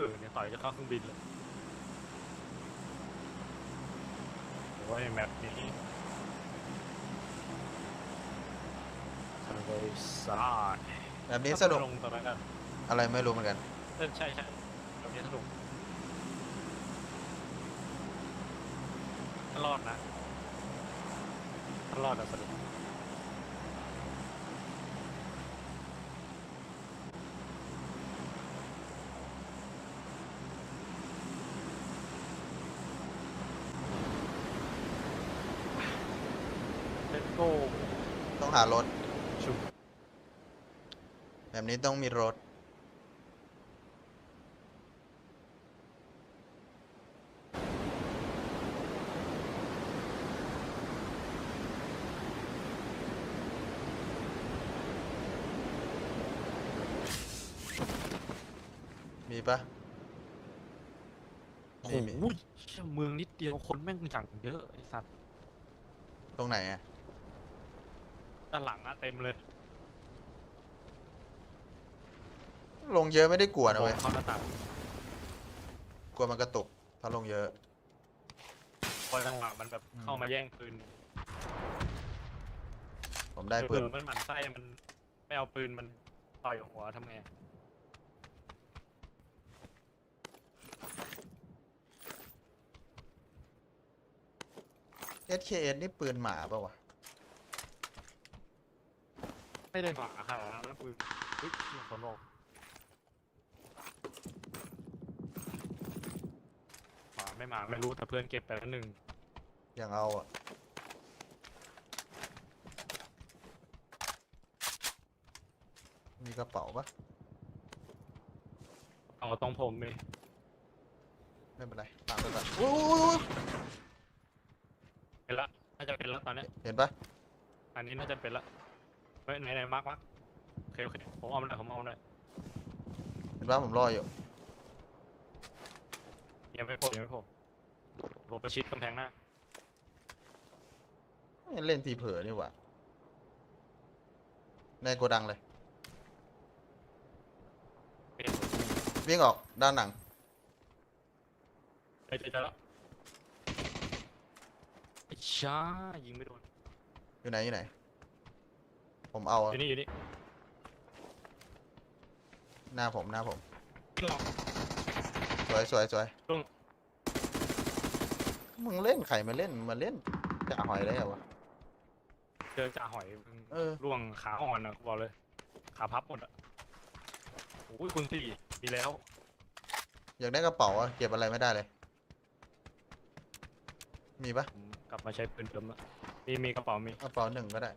อเนี่ยต่อยจะเข้าเครื่องบินเลยโอ้ยแมปนี้ทะเลทรายแบบนี้สนุกลงตอนนั้นกันอะไรไม่รู้เหมือนกัน เออใช่ใช่แบบนี้สนุกถ้ารอดนะถ้ารอดอะสนุก เลตโก้ ต้อง หารถชุบแบบนี้ต้องมีรถ มีปะโอ้นี่มีโหเชี่ยเมืองนิดเดียวคนแม่งอย่างเยอะไอ้สัตว์ ตรงไหนอะ ด้านหลังอะเต็มเลยลงเยอะไม่ได้กลัวนะโอ้เว้ยโหเข้าหน้าต่างกลัวมันกระตุก ถ้าลงเยอะ พอจังหวะมันแบบเข้ามาแย่งปืนผมได้ปืน เออมันหมั่นไส้มันไม่เอาปืนมันต่อยหัวทำไง SKS นี่ปืนหมาปะวะ ไม่ได้หมาค่ะแล้วปืนเฮ้ยเหี้ยคนออกหมาไม่หมาไม่รู้แต่เพื่อนเก็บไปแล้วหนึ่งยังเอาอะมีกระเป๋าปะเอาตรงผมเลยไม่เป็นไรตามไปก่อนอุ๊ยอุ๊ยอุ๊ยเป็นละน่าจะเป็นละตอนเนี้ยเห็นปะอันนี้น่าจะเป็นละ เฮ้ยไหนไหนมาร์กมาร์กโอเคโอเคผมเอามาหน่อยผมเอามาหน่อยเห็นปะผมรออยู่ยังไม่โผล่ยังไม่โผล่ผมประชิดกำแพงหน้าเล่นทีเผลอนี่หว่าในโกดังเลยเห็นวิ่งออกด้านหนังเฮ้ยเจอเจอแล้วไอ้ช้ายิงไม่โดนอยู่ไหนอยู่ไหน ผมเอาอยู่นี่อยู่นี่หน้าผมหน้าผมวิ่งออกสวยสวยสวยตรงมึงเล่นใครมาเล่นมาเล่นจะหอยได้เหรอวะ เจอจ่าหอยมึงเออ ร่วงขาอ่อนนะกูบอกเลย ขาพับหมดอะโอ้ยคุณสี่ดีแล้ว อยากได้กระเป๋าอะเก็บอะไรไม่ได้เลย มีปะผมกลับมาใช้ปืนเดิมละมีมีกระเป๋ามีกระเป๋าหนึ่งก็ได้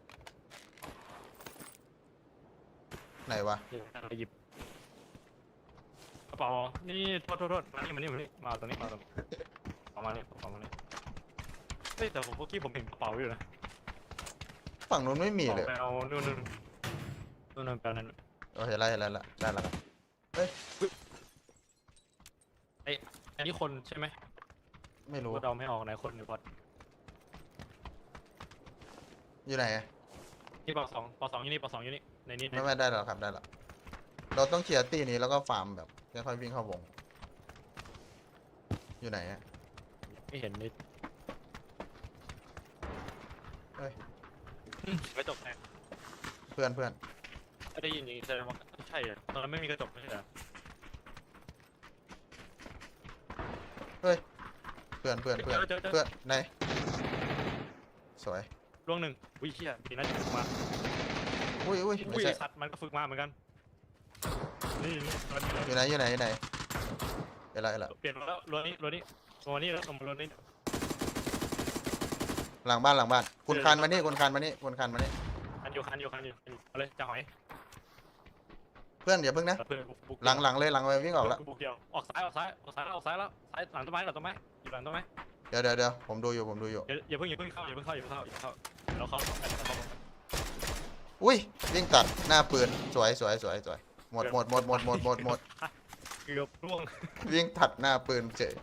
ไหนวะเดี๋ยวไปหยิบกระเป๋านี่โทษโทษโทษมานี่มานี่มานี่มาเอาตรงนี้มาเอาตรงนี้เอามานี่เอามานี่เฮ้ยแต่ผมเมื่อกี้ผมเห็นกระเป๋าอยู่นะฝั่งนู้นไม่มีเลยไปเอานู่นนู่นนู่นนู่นไปเอานั่นเออเห็นแล้วเห็นแล้วละได้แล้วครับอันนี้คนใช่ไหมไม่รู้ว่าเราไม่ออกไหนคนหรือบอทอยู่ไหนอะนี่ปสองปสองอยู่นี่ปสองอยู่นี่ ในนี้ไม่ไม่ได้แล้วครับได้แล้วเราต้องเคลียร์ตีนี้แล้วก็ฟาร์มแบบค่อยๆวิ่งเข้าวง อยู่ไหนอะไม่เห็นนิดเฮ้ยกระจกแตกเพื่อนเพื่อนไม่ได้ยินอย่างนี้แสดงว่าใช่เหรอตอนนั้นไม่มีกระจกไม่ใช่เหรอเพื่อนเพื่อนเพื่อนเพื่อนไหนสวยล่วงหนึ่งวิเชียดีนะจะฝึกมา อุ้ยอุ้ยอุ้ไม่ยใช่ไอ้สัตว์มันก็ฝึกมาเหมือนกัน นี่นี่ตอนนี้อยู่ไหนอยู่ไหนอยู่ไหนเห็นละเห็นละเปลี่ยนมาแล้วรัวนี้รัวนี้รัวนี้แล้วลงมารัวนี้หลังบ้านหลังบ้านคุณคันมานี่คุณคันมานี่คุณคันมานี่คันอยู่คันอยู่คันอยู่คันอยู่เอาเลยจะหอยเพื่อนอย่าเพิ่งนะแล้วเพื่อนบุกบุกหลังหลังเลยหลังไปวิ่งออกแล้วบุกเดียวออกซ้ายออกซ้ายออกซ้ายแล้วออกซ้ายแล้วซ้ายหลังต้นไม้หลังต้นไม้อยู่หลังต้นไม้เดี๋ยวเดี๋ยวเดี๋ยวผมดูอยู่ผมดูอยู่อย่าอย่าเพิ่งอย่าเพิ่งเข้าอย่าเพิ่งเข้าอย่าเพิ่งเข้าอย่าเพิ่งเข้าเดี๋ยวเราเข้าพร้อมกันเดี๋ยวเราเข้าพร้ อมกันอุ้ยวิ่งตัดหน้าปืนสวยสวยสวยสวยหมดหมดหมดหมดหมดหมดหมดเกือบร่วงวิ่งตัดหน้าปืนเฉย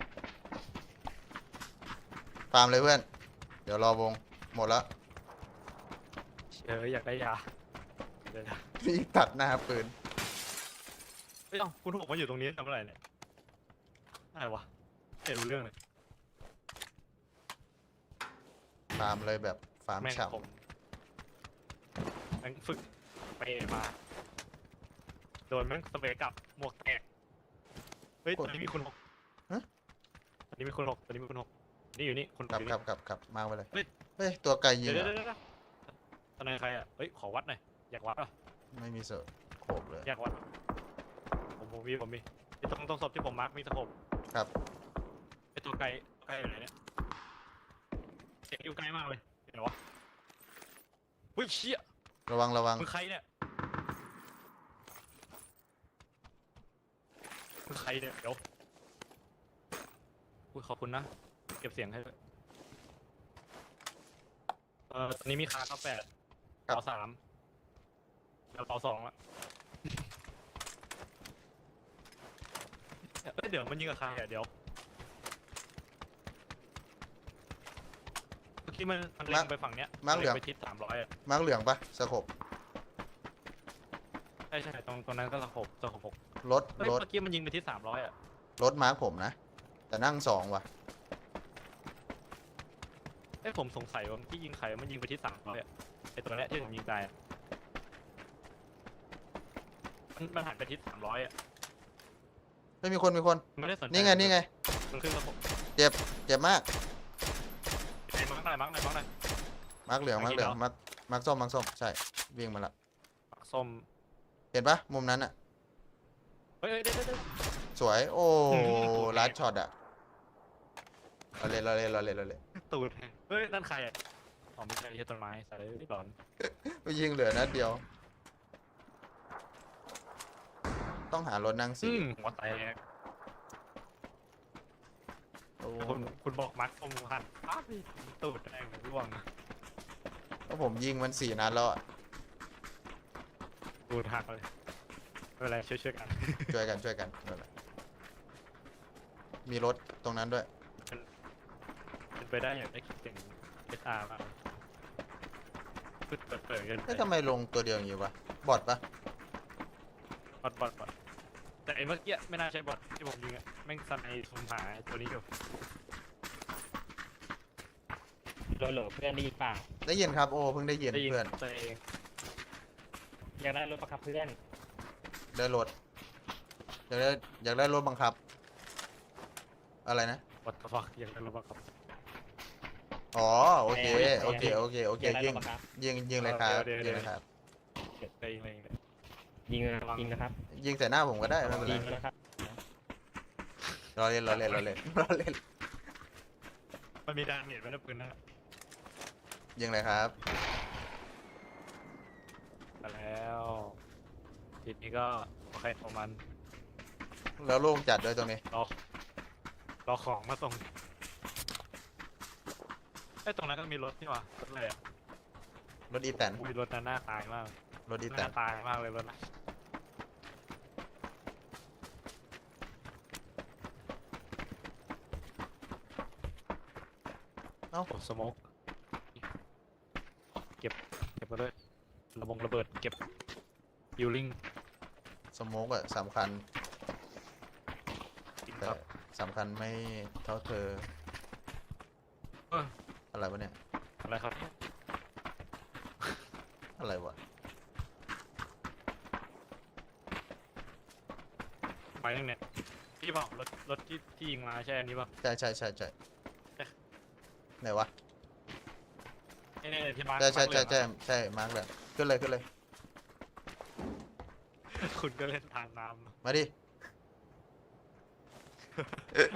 ตามเลยเพื่อน เดี๋ยวรอวงหมดแล้วเอออยากได้ยาเดี๋ยวนะวิ่งตัดหน้าปืนเฮ้ยเอ้าคุณหกมาอยู่ตรงนี้ทำอะไรเนี่ยอะไรวะไม่รู้เรื่องเลยฟาร์มเลยแบบฟาร์มแม่งฉ่ผม แม่งฝึกไปมา โดนแม่งสเปรย์กลับหมวกแตก เฮ้ยตอนนี้มีคุณหกตอนนี้มีคุณหกตอนนี้มีคุณหกนี่อยู่นี่คุณำครับอยู่คนี่รับครับครับมาไปเลยเฮ้ย เฮ้ยตัวไกลยิเดี๋งยวเหรเดี๋ยวอเดี๋ยวตอนนั้นใครอะ เฮ้ย ขอวัดหน่อย อยากวัดอะ ไม่มีเสือโขบเลย อยากวัด ผมผมมีผมมีไอ้ตรงตรงศพที่ผมมาร์กมีสะโพกครับ ไอ้ตัวไกลไกลอยู่ไหนเนี่ยเสียงอยู่ไกลมากเลยเห็นวะเฮ้ยเชี่ย ระวังระวังมึงใครเนี่ยมึงใครเนี่ยเดี๋ยวอุ้ยขอบคุณนะ เก็บเสียงให้ด้วยเออตอนนี้มีคาเก้าแปดครับเป๋าสามแล้วเป๋าสองละเอ้ยเดี๋ยวมันยิงกับใครอะเดี๋ยว เมื่อกี้มันมันเล็งไปฝั่งเนี้ยมาร์คเหลืองนไปทิศสามร้อยอะมาร์กเหลืองปะสะโขบใช่ใช่ตรงตรงนั้นก็สะโขบสะโขบรถเฮ้ยรถเมื่อกี้มันยิงไปทิศสามร้อยอะรถมาร์กผมนะ แต่นั่งสองว่ะ เอ้ยผมสงสัยว่าที่ยิงใครมันยิงไปทิศสามร้อยอะไอตัวเนี้ยที่ผมยิงตายอะมันมันหันไปทิศสามร้อยอะไม่มีคนมีคน ไม่ได้สนใจนี่ไงนี่ไง มันขึ้นสะโขบเจ็บมาก ไหนมั้งไหนมั้งไหนมั้งไหนมาร์กเหลืองมามาร์ร์คกเหลืองเหรอมาร์กมาร์กส้มมาร์กส้มใช่วิ่งมาละปักส้ม เห็นปะมุมนั้นอะเฮ้ยเฮ้ยเดี๋ยวเดี๋ยวเดี๋ยวสวยโอ้อืม ลัดช็อตอะเราเล่นเราเล่นเราเล่นเราเล่นตูดเฮ้ย นั่นใครอะอ๋อไม่ใช่ใช่ต้นไม้ใส่หลอนไปยิงเหลือนัดเดียว ต้องหารถนั่งอืสี่มหัวแตก โอ้คุณคุณบอกมัดส้มหันปั๊บนี่ตูดแดงร่วงก็ผมยิงมันสี่นัดแล้วอะตูดหักเลยไม่เป็นไรช่วยช่วยๆกันช่วยกันช่วยกันนั่นแหละมีรถตรงนั้นด้วย เป็นไปได้อยากได้คลิปเสียงเอสอาร์มากเปิดเปิดเปิดกันเฮ้ยทำไมลงตัวเดียวอย่างงี้วะ บอดปะ บอดบอดบอด แต่ไอ้เมื่อกี้ไม่น่าใช่บอดที่ผมยิงอะแม่งสันไอ้ทุมหาไอ้ตัวนี้อยู่โหลโหลเพื่อนได้ยินเปล่าได้ยินครับโอ้เพิ่งได้ยินได้ยินเพื่อนตัวเองอยากได้รถประคับเพื่อนได้รถอยากได้อยากได้รถบังคับ อะไรนะวัดฟักยังกันหรือเปล่าครับอ๋อโอเคโอเคโอเคโอเคอยากได้ยิรงถประคับยิงยิงเลยครับยิงเลยครับได้ยิงเลยยิงเลยยิงนะยิงนะครับ ยิงใส่หน้าผมก็ได้ไม่เป็นไรยิงนะครับรอเล่นรอเล่นรอเล่นรอเล่นมันมีดาเมจไว้ในปืนนะยิงเลยครับมาแล้วทีนี้ก็โอเคประมาณแล้วโล่งจัดด้วยตรงนี้รอรอของมาส่งไอ้ยตรงนั้นก็มีรถนี่หว่ารถอะไรอะรถอีแตนอุ้ยรถนั้นหน้าตายมากรถอีหแตน้านตายมากเลยรถนะ เอ้าโอ้สโมกเก็บ เก็บมาด้วยระบงระเบิด เก็บยูริงสโมกอะสำคัญกินแต่ครับ สำคัญไม่เท่าเธอเอออะไรวะเนี่ย อะไรครับเนี่ยอะไรวะไปยังเนี่ยพี่บอกรถรถที่ที่ยิงมาใช่อันนี้ป่ะใช่ใช่ใช่ใช่เอ๊ะ ไหนวะนี่นี่ที่มาร์คใช่ใช่มาร์คเหลืใช่องใช่ใช่มาร์กเลยขึ้นเลยขึ้นเลยอะคุณก็เล่นทางน้ำมาดิ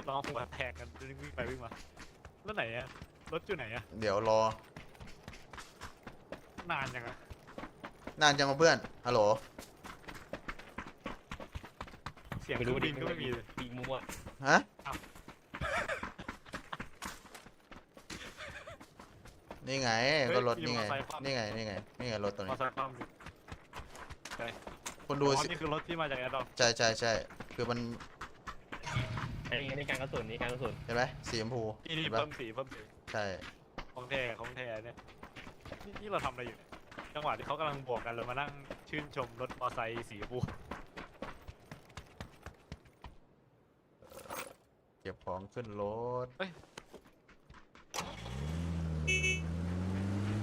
ลองหัวแทกกันวิ่งไปวิ่งมาแล้วไหนอะรถอยู่ไหนอะเดี๋ยวรอ นานยังอะนานจังวะเพื่อน ฮัลโหล เสียงไม่เครู้รื่องดิบินก็ไม่มีเลยปีกมั่วฮะ อ้าวนี่ไงก็รถนี่ไงนี่ไง นี่ไง นี่ไงรถตัวมอนี้เตอร์ไซค์ความอยู่คนดูดูอ๋อสินี่คือรถที่มาจากแอร์ดรอปใช่ใช่ใช่คือมันอันนี้อันนี้การกระสุนนี่การกระสุนเห็นไหมสีชมพูที่นี่เห็นปะเพิ่มสีเพิ่มสีใช่ของแท้ของแท้เนี่ยนี่นี่เราทำอะไรอยู่เนี่ยจังหวะที่เขากำลังบวกกันเรามานั่งชื่นชมรถมอเตอร์ไซค์สีชมพูของขึ้นรถเ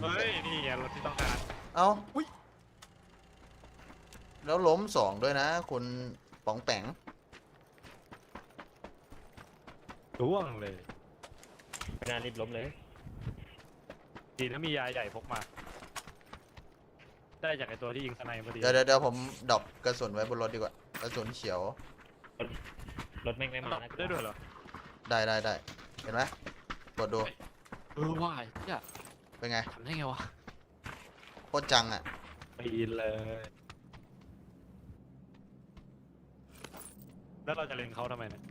ฮ้ย นี่ไงรถที่ต้องการเอ้าอุ๊ยแล้วล้มสองด้วยนะคุณป๋องแปงร่วงเลยไม่น่ารีบล้มเลย ดีนะมียาใหญ่พกมา ได้จากไอตัวที่ยิงสไนเปอร์ดีเดี๋ยวเดี๋ยวเดี๋ยวผมดรอปกระสุนไว้บนรถดีกว่ากระสุนเขียวรถแม่งไม่มานะได้ด้วยเหรอได้ได้ได้เห็นไหมกดดู เออว่ายเนี่ย เป็นไงทำได้ไงวะโคตรจังอะปีนเลย แล้วเราจะเล่นเขาทำไมเนี่ย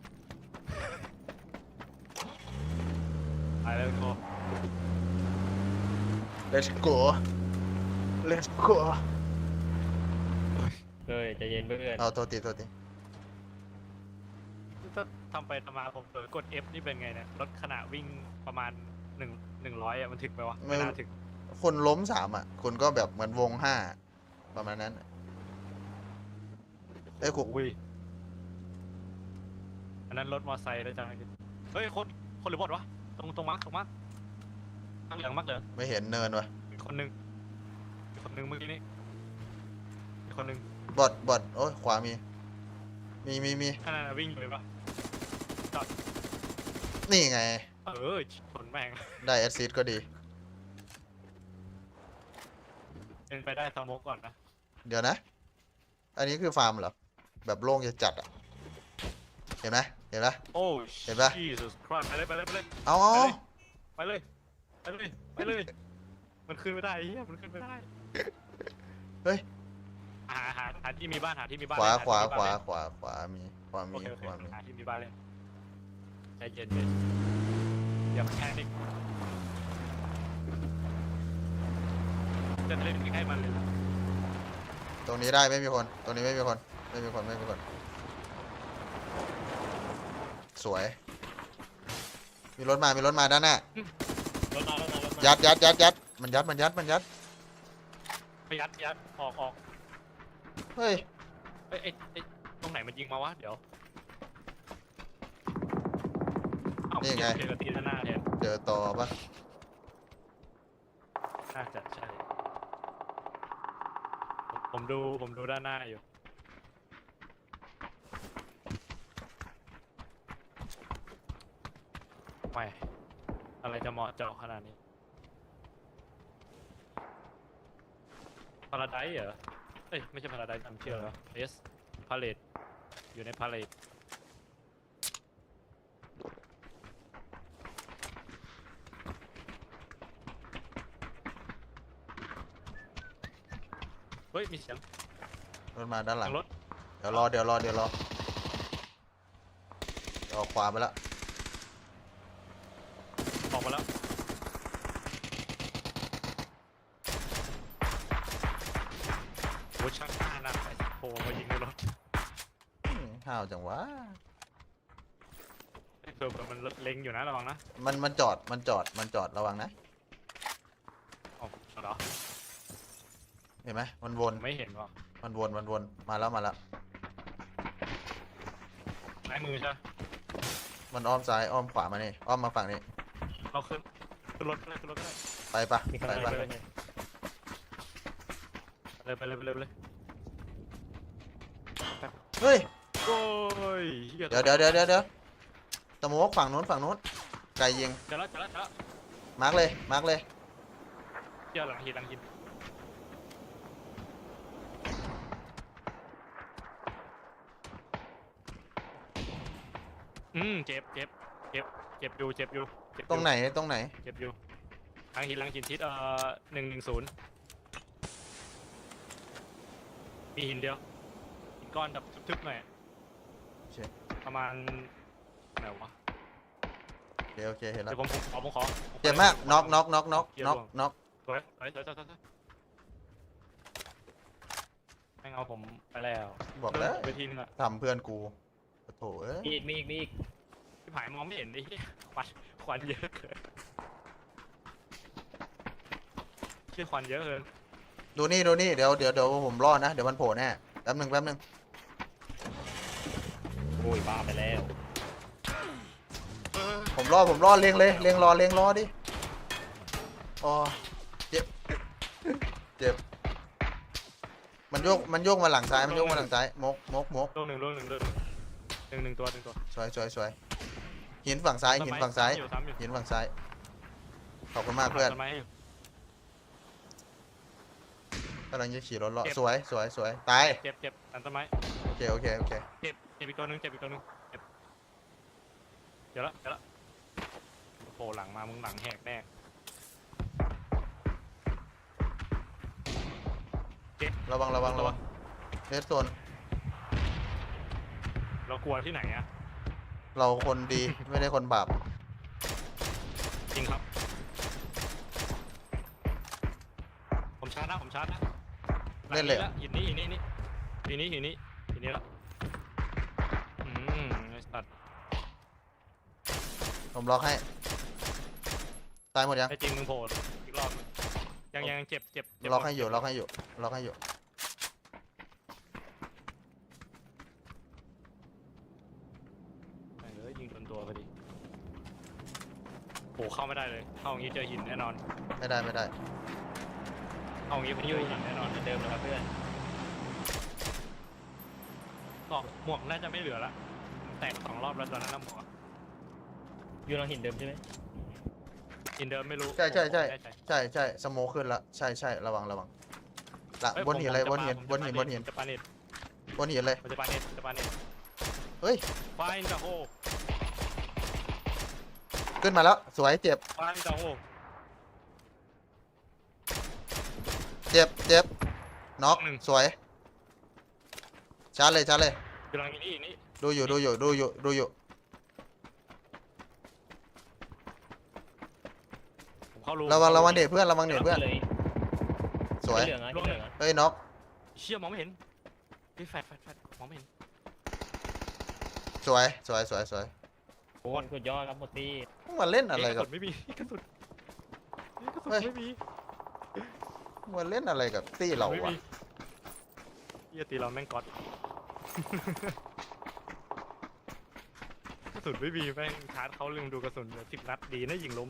ไปแล้วโค let's go let's go เฮ้ยใจเย็นเพื่อนเอาโทษทีโทษทีถ้าทำไปทำมาผมเผลอกด F นี่เป็นไงเนี่ยรถขนาดวิ่งประมาณหนึ่ง หนึ่งร้อยอะมันถึงไหมวะไม่น่าถึง คนล้มสามอะคุณก็แบบเหมือนวงห้าประมาณนั้นอะเอ้ยคุณอุ้ยอันนั้นรถมอไซค์แล้วจังเฮ้ยคนคนหรือบอดวะตรงตรงมาร์คตรงมาร์คมักเหลืองมักเหลืองไม่เห็นเนินวะมีคนหนึ่งมีคนหนึ่งเมื่อกี้นี้มีคนหนึ่งบอดบอดโอ้ยขวามี มีมีมีนั่นน่ะวิ่งอยู่เลยปะนี่ไง เออชนแม่ง ได้แอดซิดก็ดี เป็นไปได้สโมกก่อนนะ เดี๋ยวนะ อันนี้คือฟาร์มเหรอ แบบโล่งจะจัดอะ เห็นไหมเห็นไหม โอ้เห็นปะ Jesus Christ ไปเลยไปเลยไปเลย เอาเอาเอาไปเลย ไปเลย ไปเลย มันขึ้นไม่ได้เฮียมันขึ้นไม่ได้เฮ้ย หาหาหาที่มีบ้านหาที่มีบ้านขวาเล่นขวาหที่ขวามีบ้นขวาขวามีขวาเล่นมีโอเคโอเคขวามีหาที่มีบ้านเล่นใจเย็นเย็น อย่าแพนิคจะเล่นให้มันเลยนะตรงนี้ได้ไม่มีคน ตรงนี้ไม่มีคน ไม่มีคน ไม่มีคน สวย มีรถมา มีรถมาด้านหน้า รถมารถมารถมายัดยัดยัดยัดมันยัด มันยัด มันยัด ไปยัดยัดออกออกเฮ้ย เอ้ยเอ้ยเอ้ยตรงไหนมันยิงมาวะ เดี๋ยว นี่ไง เจอตีด้านหน้าแทนเจอต่อปะน่าจะใช่ผมผมดูผมดูด้านหน้าอยู่ ไม่ อะไรจะเหมาะเจาะขนาดนี้พาราไดเหรอ เอ้ย ไม่ใช่พาราไดจำเชื่อเหรอเอสพาเลตอยู่ในพาเลต เฮ้ยมีเสียงรถมาด้านหลัทางงรถเดี๋ยวรอเดี๋ยวรอเดี๋ยวรอเดี๋ยวออกขวาไปแล้วออกมาแล้ว โอ้ยช่างหน้านะไอ้โผล่มายิงในรถอืมห้าวจังวะเอ้ยเผื่อเผื่อมันเล็งอยู่นะระวังนะมันมันจอดมันจอดมันจอดระวังนะอ๋อเหรอ เห็นไหมมันวน ไม่เห็นว่ะมันวน มันวน มาแล้วมาแล้ว ซ้ายมือใช่ไหมมันอ้อมซ้ายอ้อมขวามานี่ อ้อมมาฝั่งนี้ เราขึ้นขึ้นรถก็ได้ขึ้นรถก็ได้ไปปะมีข้างไปในปะด้วยเลยไปเลยไปเลยไปเลยเฮ้ย โอ้ยหี้เดี๋ยวเดี๋ยวเดี๋ยวเดี๋ยวเดี๋ยวตะมกฝั่งนู้นฝั่งนู้น ไกลยิง เจอแล้วเจอแล้วเจอแล้วมาร์กเลย มาร์กเลย เจอหลังหินหลังหิน มเจ็บเจ็บเจ็บเจ็บอยู่เจ็บอยู่เจ็บอยู่ตรงไหนตรงไหน เจ็บอยู่หลังหินหลังหินทิศเอ่อหนึ่งหนึ่งศูนย์มีหินเดียวหินก้อนแบบทึบๆหน่อยเชี่ยประมาณไหนวะโอเคโอเคเห็นแล้เดี๋วยวผมผมขอผมขอผขอ เจ็บมากน็อกน็อกน็อกน็อกน็อกน็อกสวยสวยสวยสวยสวยสวยไม่งเอาผมไปแล้วบอกแล้วไปทีนึงอะทำเพื่อนกูโถเอ้ยมีอีกมีอีกมีอีก ที่ผายมองไม่เห็นไอ้เหี้ยควันควันเยอะเกินเชื่อควันเยอะเกินดูนี่ดูนี่เดี๋ยวเดี๋ยวเดี๋ยวผมรอดนะ เดี๋ยวมันโผล่แน่แป๊บหนึ่งแป๊บหนึ่งโอ้ยบ้าไปแล้วรอผมรอเล็งเลยเล็งรอเล็งรอดิอ๋อเจ็บเจ็บมันโยกมันโยกมาหลังซ้ายมันโยกมาหลังซ้ายมกมกมกลูกหนึ่งลูกหนึ่งลูกหนึ่งหนึ่งหนึ่งตัวหนึ่งตัวสวยสวยสวย หินฝั่งซ้ายหินฝั่งซ้ายอยู่ซ้ำอยู่หินฝั่งซ้าย ขอบคุณมากเพื่อนต้นไม้อยู่ กำลังจะขี่รถเลาะสวยสวยสวยตายเจ็บเจ็บตันต้นไม้โอเคโอเคโอเคเจ็บเจ็บอีกตัวหนึงเจ็บอีกตัวหนึงเจ็บเดี๋ยวละเดี๋ยวละโผล่หลังมามึงหลังแหกแน่ระวังระวังระวังเลสโซนเรากลัวที่ไหนอะ เราคนดีไม่ได้คนบาป จริงครับ ผมชาร์จนะ ผมชาร์จนะเล่นเลยหหินนี้หินนี้หินนี้หินนี้หินนี้หินนี้ละอืมไอ้สัตว์ผมล็อกให้ ตายหมดยังไอ้จริงมึงโผล่อีกรอบนึงยังยังเจ็บเจ็บเจ็บล็อกให้อยู่ล็อกให้อยู่ล็อกให้อยู่ แม่งเอ้ยยิงโดนตัวพอดีโอ้เข้าไม่ได้เลยเข้าอย่างนี้เจอหินแน่นอนไม่ได้ไม่ได้ เข้าอย่างนี้ผมเจอหินแน่นอนเหมือนเดิมเลยครับเพื่อนก็หมวกน่าจะไม่เหลือละแตกสองรอบแล้วตอนนั้นนะหมวกอะอยู่หลังหินเดิมใช่ไหมหินเดิมไม่รู้ใช่ใช่ใช่ ผมไม่แน่ใจใช่ใช่สโมคขึ้นละใช่ใช่ระวังระวังละอ้ยบนหินเลยผมบนจะหินปาบนหินบนหินผมจะปาเน็ตบนหินเลย ผมจะปาเน็ตผมจะปาเน็ตเฮ้ย ไฟน์ดะโฮ ขึ้นมาแล้ว สวยเจ็บไฟน์ดะโฮเจ็บเจ็บน็อกสวยชาร์จเลยชาร์จเลยอยู่หลังนี้นี่ดูอยู่ดูอยู่ดูอยู่ดูอยู่ ผมเข้ารูระวังระวังเด็กเพื่อนระวังเด็กเพื่อนเลยสวย เหลืองอะเหลืองอะเฮ้ยน็อกเชี่ยมองไม่เห็นพี่แฟดแฟดแฟดมองไม่เห็นสวยสวยสวยสวย โอ้ยสุดยอดครับหมดที่พวกมันเล่นอะไรเยกกัระบสุนไม่มีกระสุนเอ้ยกระสุนเฮ้ย ไม่มีพวกมันเล่นอะไรกับตี้เราไม่วะมีเหี้ยตีเราแม่งก๊อตกระสุนไม่มีแม่งชาร์จเขาลืมดูกระสุนสิบนัดดีนะยิงล้ม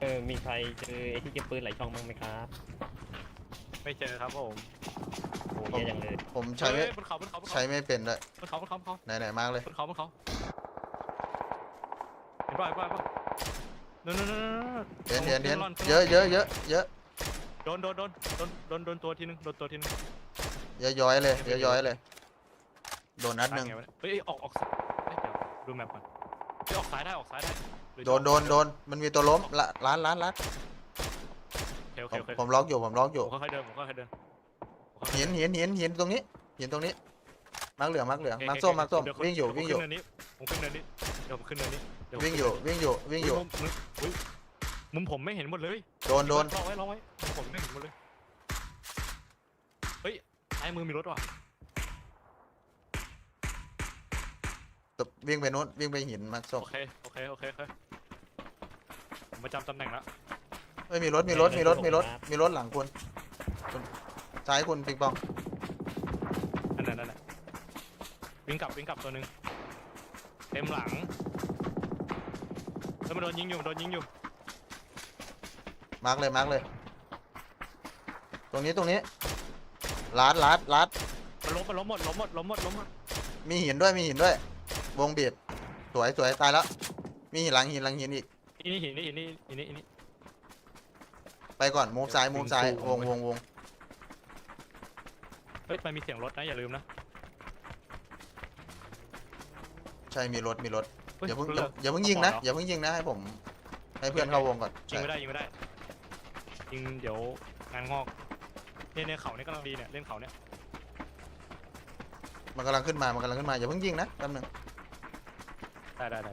เออมีใครเจอไอ้ที่เก็บปืนไหลช่องบ้างไหมครับไม่เจอครับผมโอ้ยแย่จังเลยผมใช้ไม่เฮ้ยบนเขาบนเขาบนเขาใช้ไม่เป็นด้วยบนเขาบนเขาบนเขาไหนไหนมากเลยบนเขาบนเขาเห็น ป่ะเห็นป่ะเนป่ะนู่นนู่นโน่นเห็นเห็นเห็นขึ้ร่อนเยอะเยอะเยอะเยอะโดนโดนโดนโดนโดนโดนตัวทีนึงโดนตัวทีนึงเยอะย้อยเลยเยอะย้อยเลย โดนนัดหนึ่งเฮ้ยออกออกดูแมปก่อนเฮ้ยออกซ้ายได้ออกซ้ายได้โดนโดนโดนมันมีตัวล้มละร้านร้านร้านเคโอผมเคโอเคผมล็อกอยู่ผมล็อกอยู่ผมค่อยเดินผมค่อยเดินผมค่อยๆหินหินหินหินตรงนี้หินตรงนี้มักเหลืองมักเหลืองมักส้มมักส้มวิ่งอยู่วิ่งอยู่ผมขึ้นเนินนี้ผมขึ้นเนินนี้เดี๋ยวผมขึ้นเนินนี้ เดี๋วผมวิ่งอยู่ขึ้นเนินนี้วิ่งอยู่วิ่งอยู่มุมมุมอุ๊ยมุมผมไม่เห็นหมดเลยโดนโดนรอไว้รอไว้มุมผมไม่เห็นหมดเลยเฮ้ยซ้ายมือมีรถว่ะวิ่งไปนู้นวิ่งไปหินมักส้มโอเคโอเคโอเคโอเคผมประจำตำแหน่งแล้วเฮ้ยมีรถมีรถมีรถมีรถมีรถหลังคุณคุณซ้ายคุณปิงปองนั่นน่ะนั่นน่ะวิ่งกลับวิ่งกลับตัวหนึ่งเต็มหลัง แล้วมันโดนยิงอยู่มันโดนยิงอยู่มาร์กเลยมาร์กเลย ตรงนี้ตรงนี้ลัดลัดลัดมันล้มมันล้มหมดล้มหมดล้มหมดล้มหมดมีหินด้วยมีหินด้วย วงบีบสวยสวยตายแล้ว มีหินหลังหินหลังหินอีก อีนี่หินนี่หินนี่หินนี่หินนี่ไปก่อนมูฟซ้ายมูฟซ้ายวิ่งสู้วงวงวงเฮ้ยมันมีเสียงรถนะอย่าลืมนะ ใช่มีรถมีรถ ฮ้อย่าเพิ่งรู้อย่าแล้วอย่าเพิ่งยิงนะเาอย่าเพิ่งยิงนะให้ผมให้เพื่อนเข้าวงก่อนยิงใช่ไม่ได้ยิงไม่ได้ยิงเดี๋ยวงานงอกเนี่ยเนี่ยเขาเนี่ยกำลังดีเนี่ยเล่นเขาเนี่ยมันกำลังขึ้นมา มันกำลังขึ้นมาอย่าเพิ่งยิงนะแป๊บนึงได้ได้ได้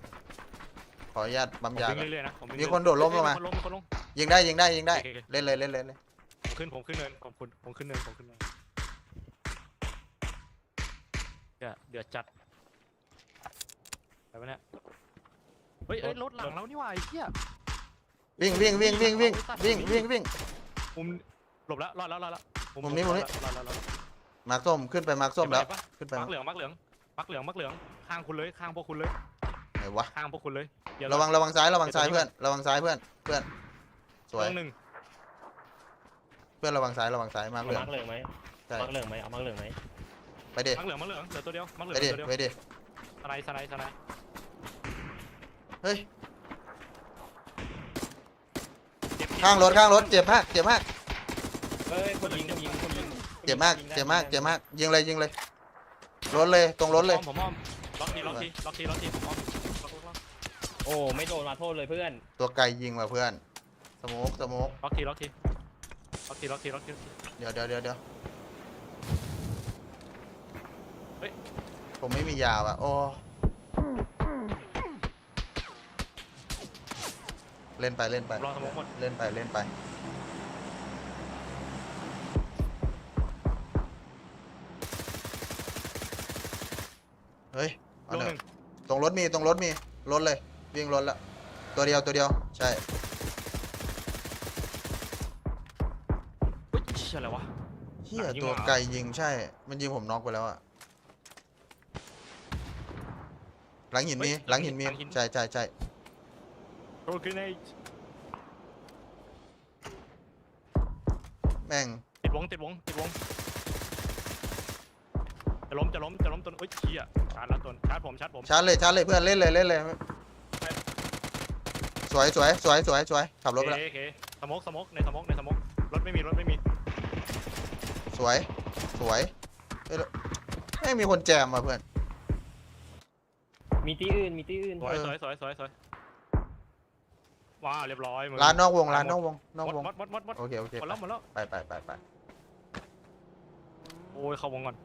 ขออนุญาตผมปั๊มยาวิ่งก่อนเรื่อยๆนะผมวิ่งมีคนโดดร่มลงมาเอ้ยคนล้มมีคนล้ม ยิงได้ยิงได้ยิงได้โอเคโอเค เล่นเลยเล่นเลยเล่นผมขึ้นผมขึ้นเนินผมขึ้นผมขึ้นเนินผมขึ้นเนินเดือดเดือดจัด อะไรวะเนี่ยเฮ้ยเอ้ยรถหลังเรานี่หว่าไอ้เหี้ยวิ่งวิ่งวิ่งวิ่งวิ่งวิ่งวิ่งวิ่ง มุมหลบแล้วรอดแล้วรอดแล้วมุมนี้มุมนี้ รอดแล้วรอดแล้วมาร์คส้มขึ้นไปมาร์คส้มแล้วเห็นปะขึ้นไปมักเหลืองมักเหลืองมักเหลืองมักเหลืองข้างคุณเลยข้างพวกคุณเลยไหนวะข้างพวกคุณเลยเดี๋ยวระวังระวังซ้ายระวังซ้ายเพื่อนระวังซ้ายเพื่อนเพื่อนสวยเรื่องหนึ่งเพื่อนระวังซ้ายระวังซ้ายมากเอาเลยมาร์กเหลืองไหมใช่มาร์กเหลืองไหมเอามาร์กเหลืองไหมไปดิมักเหลืองมักเหลืองเหลือตัวเดียวมักเหลืไปองดิตัวเดียวไปดิ สไนด์สไนด์สไนด์เฮ้ยข้างรถข้างรถเจ็บมากเจ็บมากเฮ้ยคนยิงคนยิงคนยิงเจ็บมากยิงได้เจ็บมากยิงได้เจ็บมากยิงเลยยิงเลยรถเลยตรงรถเลย ผมอ้อมผมอ้อมล็อกทีล็อกทีล็อกทีล็อกทีผมอ้อมล็อกล็อกล็อกโอ้ไม่โดนมาโทษเลยเพื่อนตัวไกลยิงว่ะเพื่อนสโมกสโมกล็อกทีล็อกทีล็อกทีล็อกทีล็อกทีเดี๋ยวเดี๋ยวเดี๋ยวเดี๋ยว เฮ้ย ผมไม่มียาว่ะโอ้เล่นไปเล่นไป รอสมองหมดเล่นไปเล่นไป เฮ้ยเอาลูกหหนึ่งนึ่งตรงรถมีตรงรถมีรถเลย วิ่งรถละตัวเดียวตัวเดียว ใช่เฮ้ยเชี่ยอะไรวะ เฮียหลังยิงตัวเหรอ ไกลยิงใช่ มันยิงผมน็อกไปแล้วอะ หลังหินมี เฮ้ยหลังหินมี หลังหิน ใช่ใช่ใช่โรกินเนจแม่ง ติดวงติดวงติดวงจะล้มจะล้มจะล้มตัวเอ้ยเชี่ยชาร์จแล้วตัวชาร์จผมชาร์จผมชาร์จเลยชาร์จเลยเพื่อนเล่นเลยเล่นเลยสวยสวยสวยสวยสวยขับรถไปแล้วโอเคโอเคสมกสมกในสมกในสมกรถไม่มีรถไม่มีสวยสวยเฮ้ยแล้วแม่งมีคนแจมมาเพื่อน มีที่อื่น มีที่อื่น สวยเออสวยสวยสวยสวยว้าวเรียบร้อยมึงร้านนอกวงร้านนอกวงนอกหมดวงหมดหมดหมดหมดโอเคโอเคหมดแล้วหมดแล้วไปไปไปไปโอ้ยเข้าวงก่อน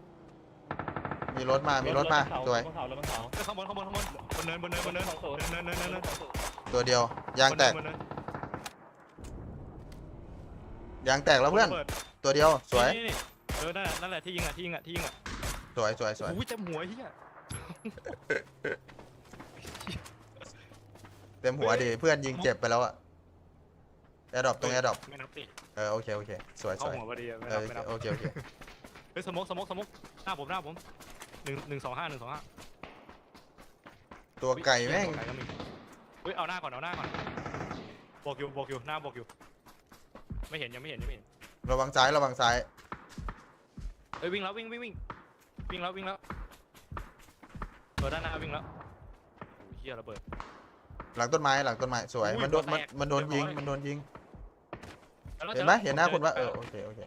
มีรถมา มีรถมาสวยบนเขารถบนเขาเอ้ยข้างบนข้างบนข้างบนบนเนินบนเนินบนเนินสองศูนย์เนินเนินเนินเนินตัวเดียวยางแตกบนเนินบนเนินยางแตกแล้วเพื่อนระบิดตัวเดียวสวยนี่นี่นี่เออนั่นแหละนั่นแหละที่ยิงอะที่ยิงอะที่ยิงอะสวยสวยสวยโอ้ยเต็มหัวเฮีย เต็มหัวดีเพื่อนยิงเจ็บไปแล้วอะแอร์ดรอปตรงแอร์ดรอปไม่นับสิเออโอเคโอเคสวยสเข้าวยหัวพอดีอะไม่เอนัอบไม่นับโอเคโอเคเฮ้ยสมกสมกสมกหน้าผมหน้าผมหนึ่งหนึ่งสองห้าหนึ่งสองห้าตัวไก่แม่งตัวไก่ก็มีเฮ้ยเอาหน้าก่อนเอาหน้าก่อนบอกอยู่บอกอยู่หน้าบอกอยู่ ไม่เห็นยังไม่เห็นยังไม่เห็นระวังซ้ายระวังซ้ายเอ้ยวิ่งแล้ววิ่งวิ่งวิ่งวิ่งแล้ววิ่งแล้ว ตัวด้านหน้าวิ่งแล้วโอ้ยเฮียระเบิด หลังต้นไม้หลังต้นไม้สวยอุ้ยมันโดนหัวมันแตกมันโดนเรียิยงบร้อย มันโดนยิงแล้วเห็นไหมแล้วเห็นหน้าคุณว่าเอจอโอเคโอเค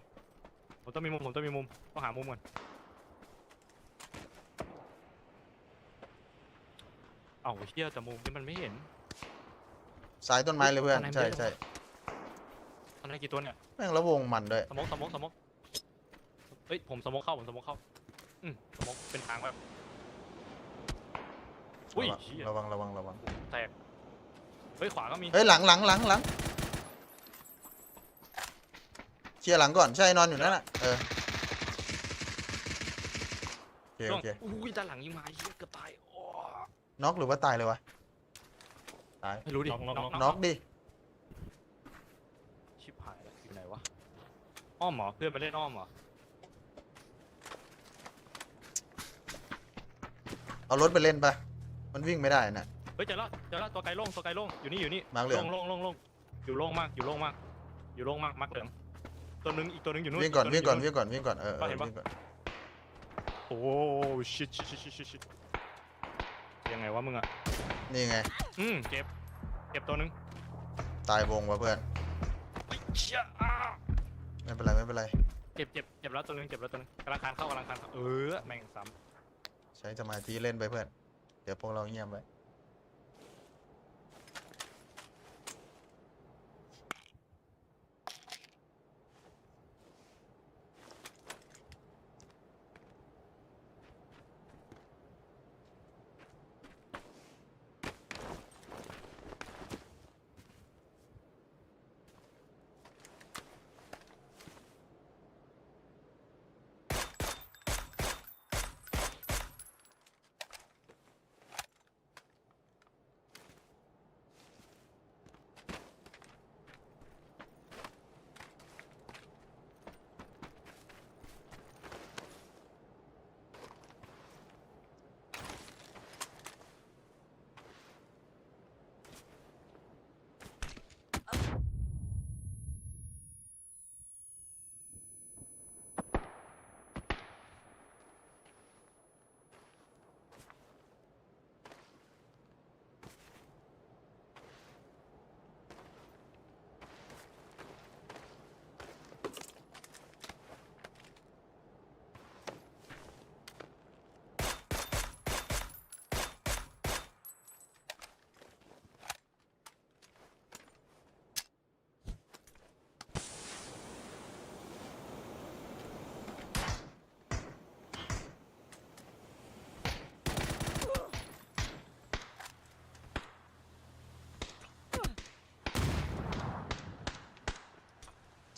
ผมต้องมีมุมผมต้องมีมุมต้องหามุมก่อนเอ้าเฮียแต่มุมนี้มันไม่เห็นซ้ายต้นไม้เลยเพื่อนข้างในใช่มันเยอะใช่อันนี้กี่ตัวเนี่ยแม่งแล้ววงมันด้วยสมกสมกสมกเฮ้ยผมสมกเข้าผมสมกเข้าอืมสมกเป็นทางแบบ อุ้ยเชี่ยระวังระวังระวังแตก เฮ้ยขวาก็มี เฮ้ยหลังหลังหลังหลังเชียร์หลังก่อนใช่นอนอยู่นั่นน่ะเออโอเคล่โอวงเคอุ้ยด้านหลังยิงมาเฮียเกือบตายโอ้น็อกหรือว่าตายเลยวะไม่รู้ดิน็อกน็อกน็อกน็อกดิชิบหายแล้วอยู่ไหนวะ อ้อมเหรอ เพื่อนไปเล่นอ้อมเหรอ เอารถไปเล่นปะ มันวิ่งไม่ได้น่ะ เฮ้ยเจอแล้วเจอแล้วตัวไกลโล่งตัวไกลโล่งอยู่นี่อยู่นี่มาร์คเหลืองโล่งโล่งโล่งอยู่โล่งมากอยู่โล่งมากอยู่โล่งมากมักเหลืองตัวหนึงอีกตัวหนึงอยู่นู่นวิ่งก่อนตัวหวิ่งก่อนยู่วิ่งก่อนวิ่งก่อนเออเออเห็นปะวิ่งก่อนโอ้ชิตชิตชิตชิตชิตยังไงวะมึงอะนี่ไงอืมเจ็บเจ็บตัวหนึงตายวงวะเพื่อนเฮ้ยเชี่ยอ้าไม่เป็นไรไม่เป็นไรเจ็บเจ็บเจ็บแล้วตัวหนึงเจ็บแล้วตัวหนึงกำลังคานเข้ากำลังคานเข้าเออแม่งซ้ใช้สมาธิเล่นไปเพื่อนเดี๋ยวพวกเราเงียบไว้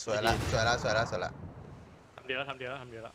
สวยละสวยละสวยละสวยละทำเดียวแล้วทำเดียวแล้วทำเดียวแล้ว